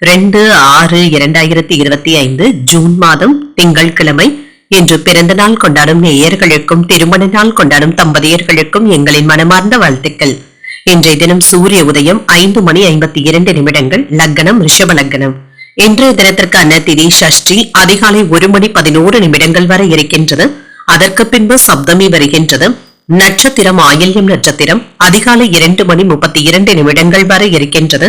ரெண்டு ஆறு இரண்டாயிரத்தி இருபத்தி ஐந்து ஜூன் மாதம் திங்கட்கிழமை இன்று பிறந்த நாள் கொண்டாடும் நேயர்களுக்கும் திருமண நாள் கொண்டாடும் தம்பதியர்களுக்கும் எங்களின் மனமார்ந்த வாழ்த்துக்கள். இன்றைய தினம் சூரிய உதயம் ஐந்து மணி ஐம்பத்தி இரண்டு நிமிடங்கள் லக்னம் ரிஷப லக்னம். இன்றைய தினத்திற்கான திதி சஷ்டி அதிகாலை ஒரு மணி பதினோரு நிமிடங்கள் வரை இருக்கின்றது. அதற்கு பின்பு சப்தமி வருகின்றது. நட்சத்திரம் ஆயில்யம் நட்சத்திரம் அதிகாலை இரண்டு மணி முப்பத்தி இரண்டு நிமிடங்கள் வரை இருக்கின்றது.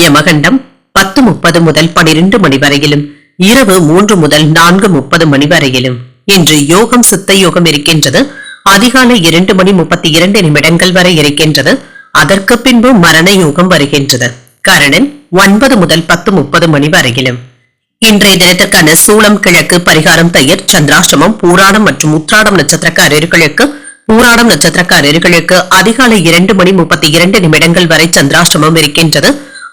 யமகண்டம் பத்து முப்பது முதல் பனிரெண்டு மணி வரையிலும் இரவு மூன்று முதல் நான்கு முப்பது மணி வரையிலும். இன்று யோகம் சித்த யோகம் இருக்கின்றது. அதிகாலை இரண்டு மணி முப்பத்தி இரண்டு நிமிடங்கள் வரை இருக்கின்றது. அதற்கு பின்பு மரண யோகம் வருகின்றது. கரணன் ஒன்பது முதல் பத்து முப்பது மணி வரையிலும். இன்றைய தினத்திற்கான சூளம் கிழக்கு பரிகாரம் தயிர் சந்திராஷ்டமம் பூராடம் மற்றும் உத்ராடம் நட்சத்திரக்காரர்களுக்கு பூராடம் நட்சத்திரக்காரர்களுக்கு அதிகாலை இரண்டு மணி முப்பத்தி இரண்டு நிமிடங்கள் வரை சந்திராஷ்டமம் இருக்கின்றது.